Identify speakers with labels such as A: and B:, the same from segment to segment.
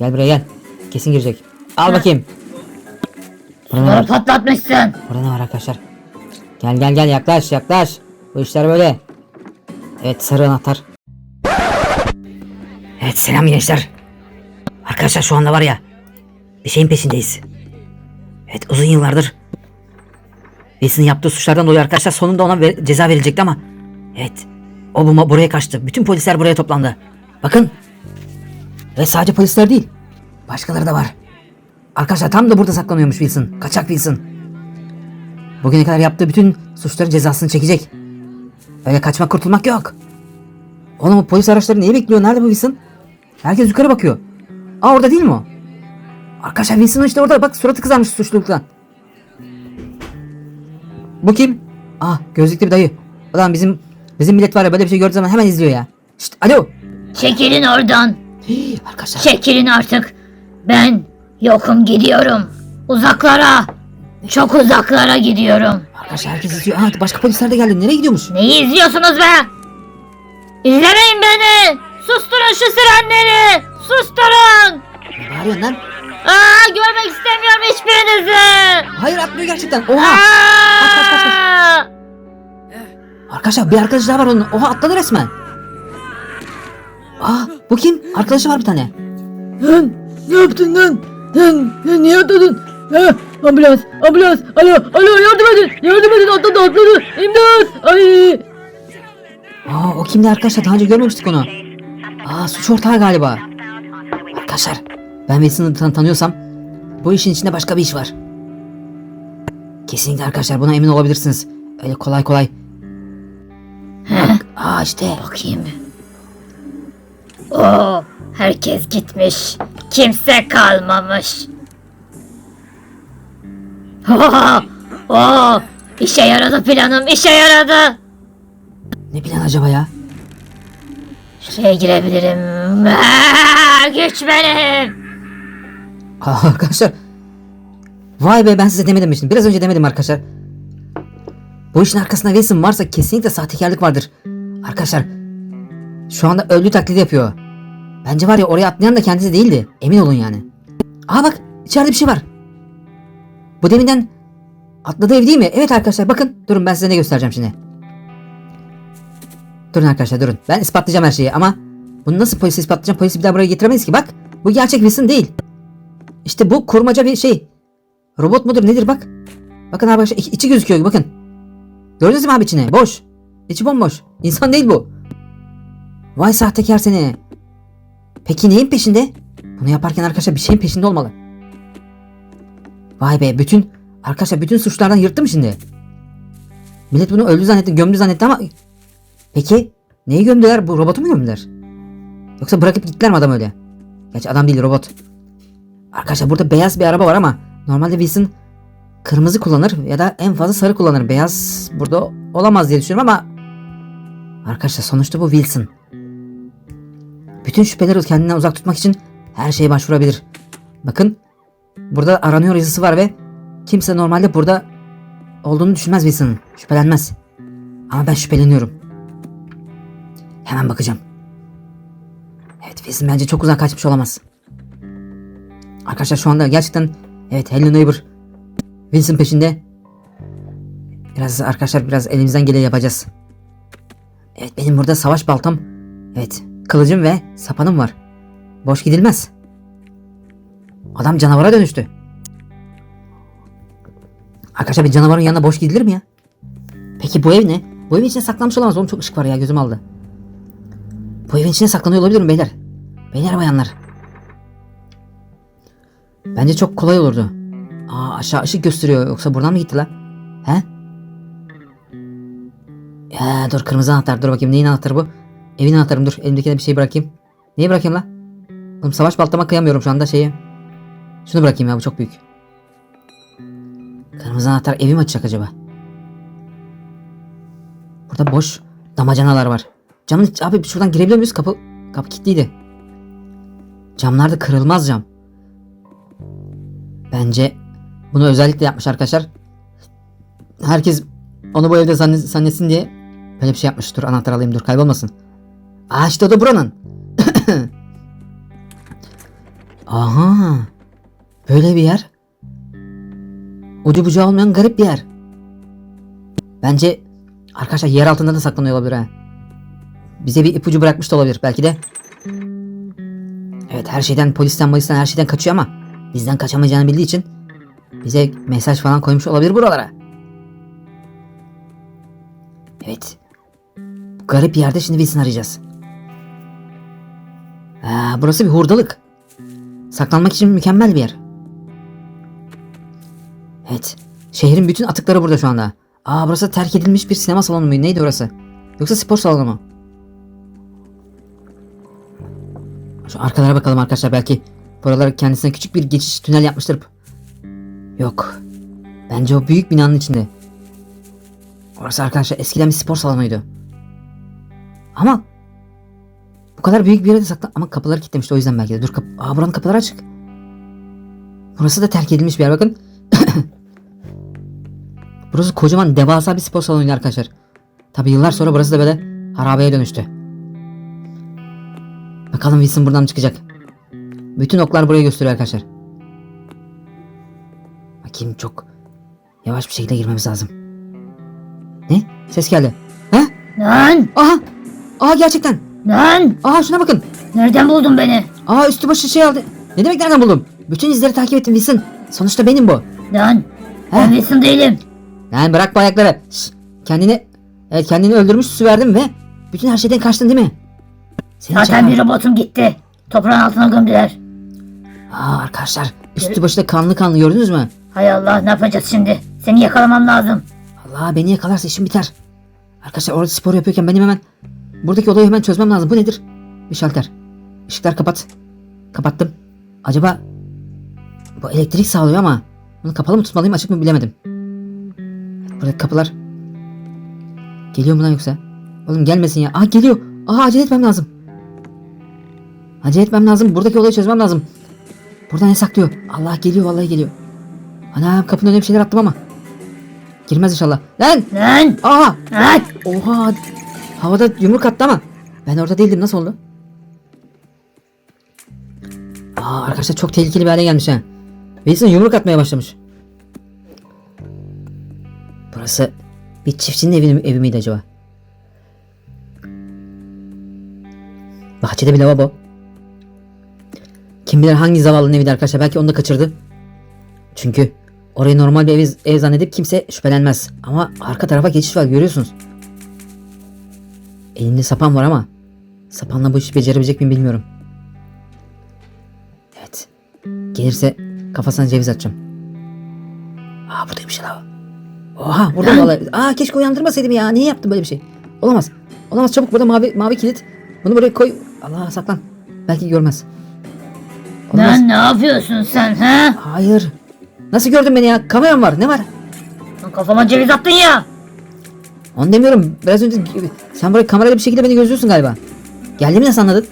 A: Gel buraya gel. Kesin girecek. Al bakayım. Burada ne
B: Bunları
A: var?
B: patlatmışsın.
A: Burada ne var arkadaşlar? Gel gel gel yaklaş yaklaş. Bu işler böyle. Evet sarı anahtar. Evet selam gençler. Arkadaşlar şu anda var ya bir şeyin peşindeyiz. Evet uzun yıllardır Wilson'ın yaptığı suçlardan dolayı arkadaşlar sonunda ona ceza verilecekti ama evet o bu buraya kaçtı. Bütün polisler buraya toplandı. Bakın. Ve sadece polisler değil. Başkaları da var. Arkadaşlar tam da burada saklanıyormuş Wilson. Kaçak Wilson. Bugüne kadar yaptığı bütün suçların cezasını çekecek. Öyle kaçmak kurtulmak yok. Oğlum bu polis araçları neyi bekliyor? Nerede bu Wilson? Herkes yukarı bakıyor. Aa orada değil mi o? Arkadaşlar Wilson işte orada bak suratı kızarmış suçluluktan. Bu kim? Ah gözlüklü bir dayı. Ulan bizim bizim millet var ya böyle bir şey gördüğü zaman hemen izliyor ya. Şşt alo.
B: Çekilin oradan.
A: Hii, arkadaşlar.
B: Çekilin artık. Ben yokum gidiyorum. Uzaklara. Çok uzaklara gidiyorum.
A: Arkadaşlar herkes izliyor. Aa başka polisler de geldi. Nereye gidiyormuş?
B: Neyi izliyorsunuz be? İzlemeyin beni. Susturun şu sirenleri. Susturun.
A: Ne bağırıyorsun lan?
B: Aa, görmek istemiyorum hiçbirinizi.
A: Hayır atlıyor gerçekten. Oha.
B: Aa!
A: kaç, kaç, kaç. Arkadaşlar bir arkadaş daha var onun. Oha atladı resmen. Aa bu kim? Arkadaşı var bir tane.
C: Lan ne yaptın lan? Lan, lan niye atladın? Ha, ambulans, ambulans, alo, alo yardım edin, yardım edin atladı atladı, imdat, ay.
A: Aa o kimdi arkadaşlar? Daha önce görmemiştik onu. Aa suç ortağı galiba. Arkadaşlar ben Wilson'ı tan- tanıyorsam bu işin içinde başka bir iş var. Kesinlikle arkadaşlar buna emin olabilirsiniz. Öyle kolay kolay. Bak, aa işte.
B: Bakayım. Oo, herkes gitmiş. Kimse kalmamış. Oo, oo, işe yaradı planım, işe yaradı.
A: Ne plan acaba ya?
B: Şuraya girebilirim. Aa, güç benim.
A: Arkadaşlar. Vay be ben size demedim mi şimdi? Biraz önce demedim arkadaşlar. Bu işin arkasında Wilson varsa kesinlikle sahtekarlık vardır. Arkadaşlar şu anda öldü taklidi yapıyor. Bence var ya oraya atlayan da kendisi değildi. Emin olun yani. Aa bak içeride bir şey var. Bu deminden atladığı ev değil mi? Evet arkadaşlar bakın. Durun ben size ne göstereceğim şimdi. Durun arkadaşlar durun. Ben ispatlayacağım her şeyi ama bunu nasıl polise ispatlayacağım? Polisi bir daha buraya getiremeyiz ki. Bak bu gerçek Wilson değil. İşte bu kurmaca bir şey. Robot mudur nedir bak. Bakın arkadaşlar içi gözüküyor bakın. Gördünüz mü abi içine? Boş. İçi bomboş. İnsan değil bu. Vay sahtekar seni. Peki neyin peşinde? Bunu yaparken arkadaşlar bir şeyin peşinde olmalı. Vay be bütün arkadaşlar bütün suçlardan yırttı mı şimdi? Millet bunu öldü zannetti, gömdü zannetti ama Peki neyi gömdüler? Bu robotu mu gömdüler? Yoksa bırakıp gittiler mi adam öyle? Gerçi adam değil robot. Arkadaşlar burada beyaz bir araba var ama normalde Wilson kırmızı kullanır ya da en fazla sarı kullanır. Beyaz burada olamaz diye düşünüyorum ama arkadaşlar sonuçta bu Wilson. Bütün şüpheleri kendinden uzak tutmak için her şeye başvurabilir. Bakın burada aranıyor yazısı var ve kimse normalde burada olduğunu düşünmez Wilson'ın. Şüphelenmez. Ama ben şüpheleniyorum. Hemen bakacağım. Evet Wilson bence çok uzak kaçmış olamaz. Arkadaşlar şu anda gerçekten evet Hello Neighbor Wilson peşinde. Biraz arkadaşlar biraz elimizden geleni yapacağız. Evet benim burada savaş baltam. Evet kılıcım ve sapanım var. Boş gidilmez. Adam canavara dönüştü. Arkadaşlar bir canavarın yanına boş gidilir mi ya? Peki bu ev ne? Bu evin içine saklanmış olamaz. Oğlum çok ışık var ya gözüm aldı. Bu evin içine saklanıyor olabilir mi beyler? Beyler bayanlar. Bence çok kolay olurdu. Aa aşağı ışık gösteriyor. Yoksa buradan mı gitti lan? He? Ya dur kırmızı anahtar. Dur bakayım neyin anahtarı bu? Evin anahtarım dur. Elimdekine bir şey bırakayım. Neyi bırakayım lan? Oğlum savaş baltama kıyamıyorum şu anda şeyi. Şunu bırakayım ya bu çok büyük. Kırmızı anahtar evi mi açacak acaba? Burada boş damacanalar var. Camın abi şuradan girebiliyor muyuz? Kapı kapı kilitliydi. Camlar da kırılmaz cam. Bence bunu özellikle yapmış arkadaşlar. Herkes onu bu evde zanne- zannetsin diye böyle bir şey yapmış. Dur anahtar alayım dur kaybolmasın. Aa işte o da buranın. Aha. Böyle bir yer. Ucu bucağı olmayan garip bir yer. Bence arkadaşlar yer altında da saklanıyor olabilir ha. Bize bir ipucu bırakmış da olabilir belki de. Evet her şeyden polisten polisten her şeyden kaçıyor ama bizden kaçamayacağını bildiği için bize mesaj falan koymuş olabilir buralara. Evet. Bu garip yerde şimdi Wilson arayacağız. Burası bir hurdalık. Saklanmak için mükemmel bir yer. Evet. Şehrin bütün atıkları burada şu anda. Aa burası terk edilmiş bir sinema salonu muydu? Neydi orası? Yoksa spor salonu mu? Şu arkalara bakalım arkadaşlar. Belki buralar kendisine küçük bir geçiş tünel yapmıştır. Yok. Bence o büyük binanın içinde. Orası arkadaşlar eskiden bir spor salonuydu. Ama bu kadar büyük bir yere de saklan... Ama kapıları kilitlemişti o yüzden belki de. Dur kap... Aa buranın kapıları açık. Burası da terk edilmiş bir yer bakın. burası kocaman devasa bir spor salonuydu arkadaşlar. Tabi yıllar sonra burası da böyle harabeye dönüştü. Bakalım Wilson buradan çıkacak. Bütün oklar buraya gösteriyor arkadaşlar. Bakayım çok yavaş bir şekilde girmemiz lazım. Ne? Ses geldi. Ha?
B: Lan!
A: Aha! Aha gerçekten.
B: Lan!
A: Aha şuna bakın.
B: Nereden buldun beni?
A: Aa üstü başı şey aldı. Ne demek nereden buldum? Bütün izleri takip ettim Wilson. Sonuçta benim bu.
B: Lan! Ben
A: Ha?
B: Wilson değilim.
A: Lan bırak bu ayakları. Şş, kendini evet kendini öldürmüş su verdim ve bütün her şeyden kaçtın değil mi? Seni
B: Zaten
A: çakal.
B: bir robotum gitti. Toprağın altına gömdüler.
A: Aa arkadaşlar üstü başı da kanlı kanlı gördünüz mü?
B: Hay Allah ne yapacağız şimdi? Seni yakalamam lazım.
A: Allah beni yakalarsa işim biter. Arkadaşlar orada spor yapıyorken benim hemen buradaki olayı hemen çözmem lazım. Bu nedir? Bir şalter. Işıklar kapat. Kapattım. Acaba bu elektrik sağlıyor ama bunu kapalı mı tutmalıyım açık mı bilemedim. Buradaki kapılar geliyor mu lan yoksa? Oğlum gelmesin ya. Aa geliyor. Aa acele etmem lazım. Acele etmem lazım. Buradaki olayı çözmem lazım. Burada ne saklıyor? Allah geliyor vallahi geliyor. Ana kapının önüne bir şeyler attım ama. Girmez inşallah. Lan!
B: Lan!
A: Aa!
B: Lan!
A: Oha! Havada yumruk attı ama. Ben orada değildim. Nasıl oldu? Aa arkadaşlar çok tehlikeli bir hale gelmiş ha. Wilson yumruk atmaya başlamış. Burası bir çiftçinin evi, evi miydi acaba? Bahçede bir lavabo. Kim bilir hangi zavallının eviydi arkadaşlar. Belki onu da kaçırdı. Çünkü orayı normal bir ev, ev zannedip kimse şüphelenmez. Ama arka tarafa geçiş var görüyorsunuz. Elinde sapan var ama sapanla bu işi becerebilecek miyim bilmiyorum. Evet. Gelirse kafasına ceviz atacağım. Aa buradaymış la. Oha burada vallahi. Aa keşke uyandırmasaydım ya. Niye yaptım böyle bir şey? Olamaz. Olamaz çabuk burada mavi mavi kilit. Bunu buraya koy. Allah saklan. Belki görmez. Olamaz.
B: Lan ne yapıyorsun sen ha?
A: Hayır. Nasıl gördün beni ya? Kameram var. Ne var?
B: Lan Kafama ceviz attın ya.
A: Onu demiyorum. Biraz önce sen buraya kamerayla bir şekilde beni gözlüyorsun galiba. Geldiğimi nasıl anladın?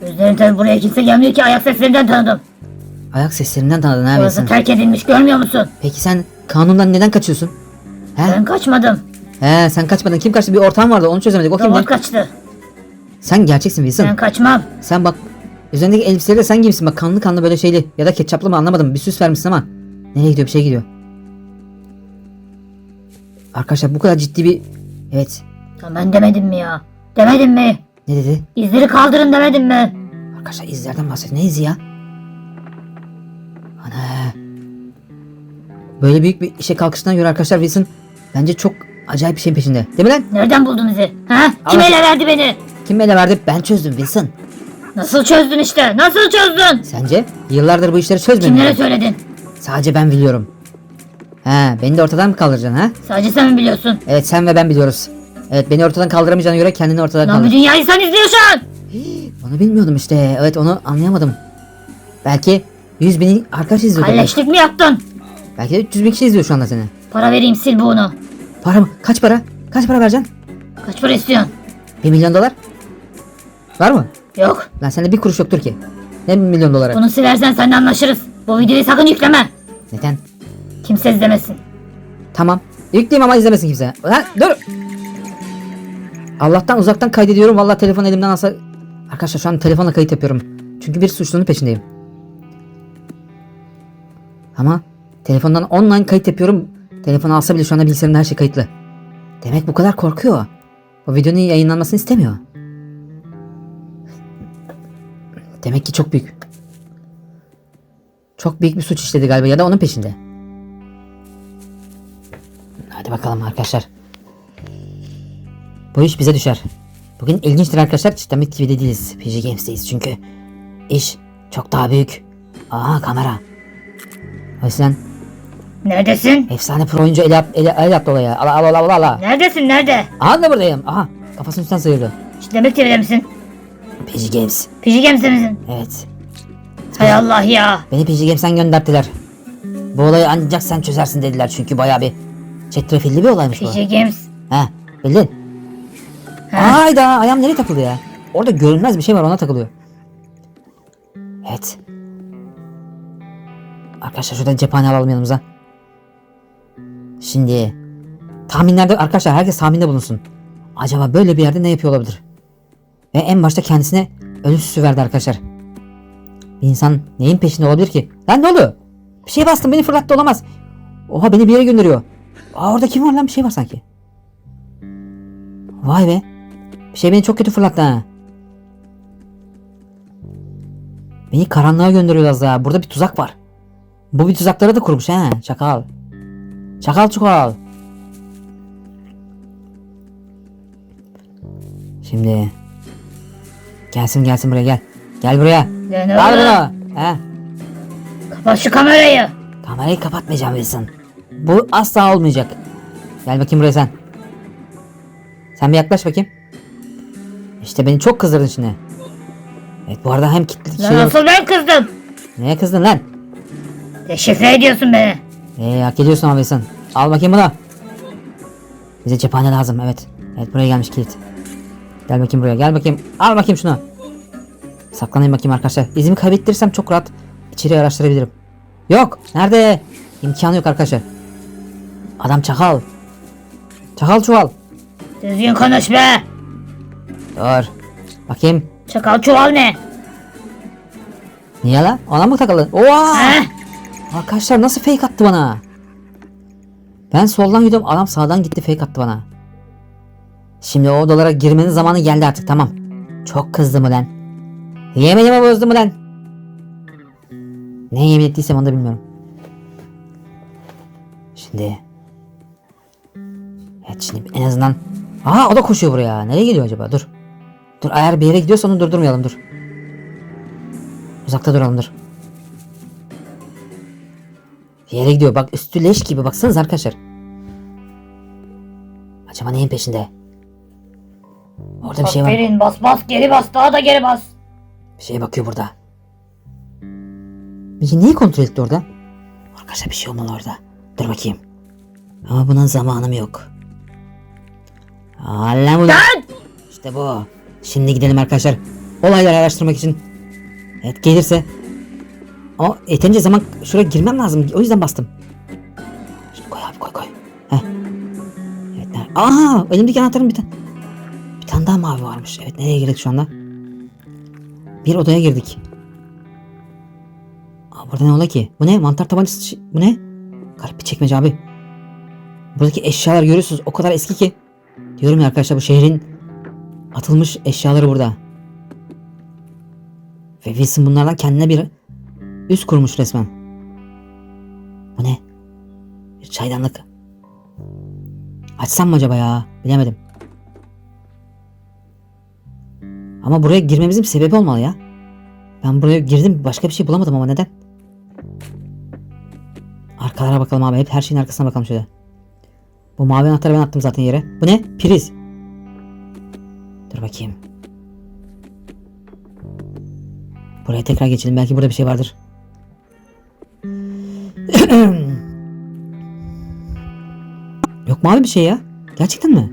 B: Gözlerim tabi buraya kimse gelmiyor ki ayak seslerinden tanıdım.
A: Ayak seslerinden tanıdın ha
B: Burası
A: Wilson.
B: terk edilmiş görmüyor musun?
A: Peki sen kanundan neden kaçıyorsun? He?
B: Ben kaçmadım.
A: He sen kaçmadın. Kim kaçtı? Bir ortağın vardı. Onu çözemedik. O kimdi?
B: Robot kaçtı.
A: Sen gerçeksin Wilson.
B: Ben kaçmam.
A: Sen bak üzerindeki elbiseleri de sen giymişsin. Bak kanlı kanlı böyle şeyli. Ya da ketçaplı mı anlamadım. Bir süs vermişsin ama. Nereye gidiyor? Bir şey gidiyor. Arkadaşlar bu kadar ciddi bir... Evet.
B: Ya ben demedim mi ya? Demedim mi?
A: Ne dedi?
B: İzleri kaldırın demedim mi?
A: Arkadaşlar izlerden bahsediyor. Ne izi ya? Ana. Böyle büyük bir işe kalkışından göre arkadaşlar Wilson bence çok acayip bir şeyin peşinde. Değil mi lan?
B: Nereden buldun izi? Ha? Kim ele verdi beni?
A: Kim ele verdi? Ben çözdüm Wilson.
B: Nasıl çözdün işte? Nasıl çözdün?
A: Sence? Yıllardır bu işleri çözmedim.
B: Kimlere söyledin?
A: Sadece ben biliyorum. He, beni de ortadan mı kaldıracaksın ha?
B: Sadece sen mi biliyorsun?
A: Evet sen ve ben biliyoruz. Evet beni ortadan kaldıramayacağına göre kendini ortadan
B: Lan bu
A: kaldır.
B: dünyayı sen izliyor şu an.
A: Onu bilmiyordum işte. Evet onu anlayamadım. Belki 100 bin arkadaş izliyor.
B: Kalleşlik mi yaptın?
A: Belki de 300 bin kişi izliyor şu anda seni.
B: Para vereyim sil bunu.
A: Para mı? Kaç para? Kaç para vereceksin?
B: Kaç para istiyorsun?
A: 1 milyon dolar? Var mı?
B: Yok.
A: Lan sende bir kuruş yoktur ki. Ne bir milyon doları?
B: Bunu silersen seninle anlaşırız. Bu videoyu sakın yükleme.
A: Neden?
B: Kimse izlemesin.
A: Tamam. Yükleyeyim ama izlemesin kimse. Lan dur. Allah'tan uzaktan kaydediyorum. Vallahi telefon elimden alsa... Arkadaşlar şu an telefonla kayıt yapıyorum. Çünkü bir suçlunun peşindeyim. Ama telefondan online kayıt yapıyorum. Telefonu alsa bile şu anda bilgisayarımda her şey kayıtlı. Demek bu kadar korkuyor. O videonun yayınlanmasını istemiyor. Demek ki çok büyük. Çok büyük bir suç işledi galiba ya da onun peşinde. Hadi bakalım arkadaşlar. Bu iş bize düşer. Bugün ilginçtir arkadaşlar. Cidden TV'de değiliz. PG Games'teyiz çünkü. iş çok daha büyük. Aha kamera. O yüzden
B: Neredesin?
A: efsane pro oyuncu el, at, el, el attı olaya. Ala ala ala ala.
B: Neredesin nerede?
A: Aha da buradayım. Aha kafasının üstten sıyırdı.
B: İşte Demek TV'de misin?
A: PG Games.
B: PG Games'te misin?
A: Evet.
B: Hay Allah ya.
A: Beni PG Games'ten gönderdiler. Bu olayı ancak sen çözersin dediler çünkü bayağı bir çetrefilli bir olaymış bu.
B: PG Games.
A: He bildin.
B: Ha?
A: Hayda ayağım nereye takıldı ya? Orada görünmez bir şey var ona takılıyor. Evet. Arkadaşlar şuradan cephane alalım yanımıza. Şimdi tahminlerde arkadaşlar herkes tahminde bulunsun. Acaba böyle bir yerde ne yapıyor olabilir? Ve en başta kendisine ölüm süsü verdi arkadaşlar. Bir insan neyin peşinde olabilir ki? Lan ne oldu? Bir şey bastım beni fırlattı olamaz. Oha beni bir yere gönderiyor. Aa orada kim var lan bir şey var sanki. Vay be. Bir şey beni çok kötü fırlattı ha. Beni karanlığa gönderiyor az daha. Burada bir tuzak var. Bu bir tuzakları da kurmuş ha. Çakal. Çakal çukal. Şimdi. Gelsin gelsin buraya gel. Gel buraya. Gel. He.
B: Kapat şu kamerayı.
A: Kamerayı kapatmayacağım Wilson. Bu asla olmayacak. Gel bakayım buraya sen. Sen bir yaklaş bakayım. İşte beni çok kızdırdın şimdi. Evet bu arada hem kilitli
B: Lan
A: şey...
B: asıl ben kızdım.
A: Neye kızdın lan?
B: Deşifre ediyorsun beni.
A: Ee, hak ediyorsun ama Wilson. Al bakayım bunu. Bize cephane lazım evet. Evet buraya gelmiş kilit. Gel bakayım buraya gel bakayım. Al bakayım şunu. Saklanayım bakayım arkadaşlar. İzimi kaybettirirsem çok rahat içeri araştırabilirim. Yok. Nerede? İmkanı yok arkadaşlar. Adam çakal. Çakal çuval.
B: Düzgün konuş be.
A: Dur. Bakayım.
B: Çakal çuval ne?
A: Niye la? Ona mı takıldın? Oha!
B: He?
A: Arkadaşlar nasıl fake attı bana? Ben soldan yürüdüm adam sağdan gitti fake attı bana. Şimdi o odalara girmenin zamanı geldi artık tamam. Çok kızdım ulan. Yeminimi bozdum ulan. Ne yemin ettiysem onu da bilmiyorum. Şimdi. Evet şimdi en azından. Aa o da koşuyor buraya. Nereye gidiyor acaba? Dur. Dur eğer bir yere gidiyorsa onu durdurmayalım dur. Uzakta duralım dur. Bir yere gidiyor. Bak üstü leş gibi. Baksanız arkadaşlar. Acaba neyin peşinde? Orada bir şey var.
B: Aferin bas bas geri bas daha da geri bas.
A: Bir şeye bakıyor burada. Peki neyi kontrol etti orada? Arkadaşlar bir şey olmalı orada. Dur bakayım. Ama buna zamanım yok. Allah ulan. İşte bu. Şimdi gidelim arkadaşlar. Olayları araştırmak için. Evet gelirse. Ama yeterince zaman şuraya girmem lazım. O yüzden bastım. Şunu koy abi koy koy. Heh. Evet. nerede? Aa elimdeki anahtarın bir tane. Bir tane daha mavi varmış. Evet nereye girdik şu anda? Bir odaya girdik. Aa, burada ne ola ki? Bu ne? Mantar tabancası. Bu ne? Garip bir çekmece abi. Buradaki eşyalar görüyorsunuz o kadar eski ki. Diyorum ya arkadaşlar bu şehrin atılmış eşyaları burada. Ve Wilson bunlardan kendine bir üst kurmuş resmen. Bu ne? Bir çaydanlık. Açsam mı acaba ya? Bilemedim. Ama buraya girmemizin bir sebebi olmalı ya. Ben buraya girdim başka bir şey bulamadım ama neden? Arkalara bakalım abi. Hep her şeyin arkasına bakalım şöyle. Bu mavi anahtarı ben attım zaten yere. Bu ne? Priz. Dur bakayım. Buraya tekrar geçelim. Belki burada bir şey vardır. Yok mavi bir şey ya. Gerçekten mi?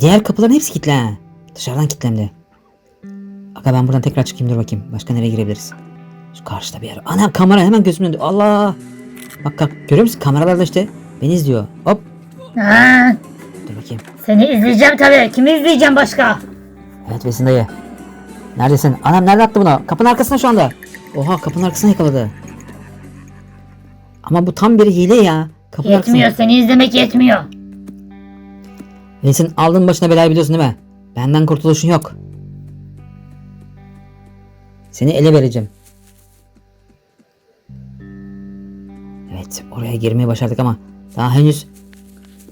A: Diğer kapıların hepsi kilitli ha. Dışarıdan kilitlendi. Aga ben buradan tekrar çıkayım dur bakayım. Başka nereye girebiliriz? Şu karşıda bir yer. Ana kamera hemen gözümün önünde. Allah. Bak bak görüyor musun? Kameralarda işte beni izliyor. Hop.
B: Ha,
A: Dur bakayım.
B: seni izleyeceğim tabii. Kimi izleyeceğim başka?
A: Evet Besin dayı. Neredesin? Anam nerede attı bunu? Kapının arkasında şu anda. Oha kapının arkasına yakaladı. Ama bu tam bir hile ya. Kapının
B: Yetmiyor
A: arkasına.
B: seni izlemek yetmiyor.
A: Wilson aldığın başına belayı biliyorsun değil mi? Benden kurtuluşun yok. Seni ele vereceğim. Evet oraya girmeyi başardık ama daha henüz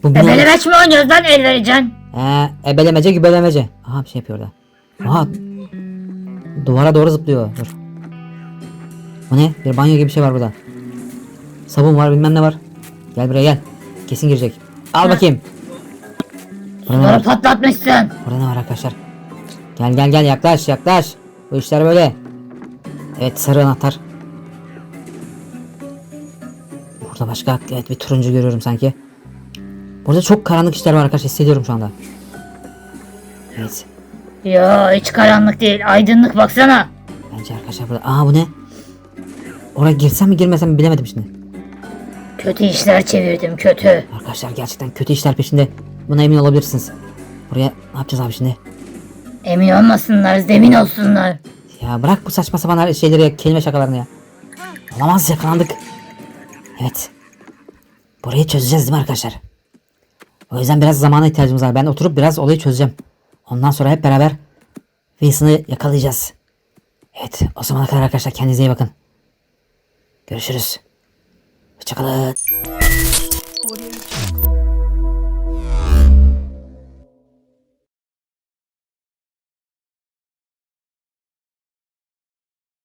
A: bu bina-
B: Ebelemeç mi oynuyoruz lan el vereceksin?
A: Ee, ebelemece gübelemece. Aha bir şey yapıyor orada. Aha. Duvara doğru zıplıyor. Dur. Bu ne? Bir banyo gibi bir şey var burada. Sabun var bilmem ne var. Gel buraya gel. Kesin girecek. Al bakayım. Burada
B: Sonra patlatmışsın.
A: Burada ne var arkadaşlar? Gel gel gel yaklaş yaklaş. Bu işler böyle. Evet sarı anahtar. Burada başka evet bir turuncu görüyorum sanki. Burada çok karanlık işler var arkadaşlar hissediyorum şu anda. Evet.
B: Yo hiç karanlık değil aydınlık baksana.
A: Bence arkadaşlar burada. Aa bu ne? Oraya girsem mi girmesem mi bilemedim şimdi.
B: Kötü işler çevirdim kötü.
A: Arkadaşlar gerçekten kötü işler peşinde. Buna emin olabilirsiniz. Buraya ne yapacağız abi şimdi?
B: Emin olmasınlar zemin olsunlar.
A: Ya bırak bu saçma sapan şeyleri ya, kelime şakalarını ya. Olamaz yakalandık. Evet. Burayı çözeceğiz değil mi arkadaşlar? O yüzden biraz zamana ihtiyacımız var. Ben oturup biraz olayı çözeceğim. Ondan sonra hep beraber Wilson'ı yakalayacağız. Evet o zamana kadar arkadaşlar kendinize iyi bakın. Görüşürüz. Hoşçakalın.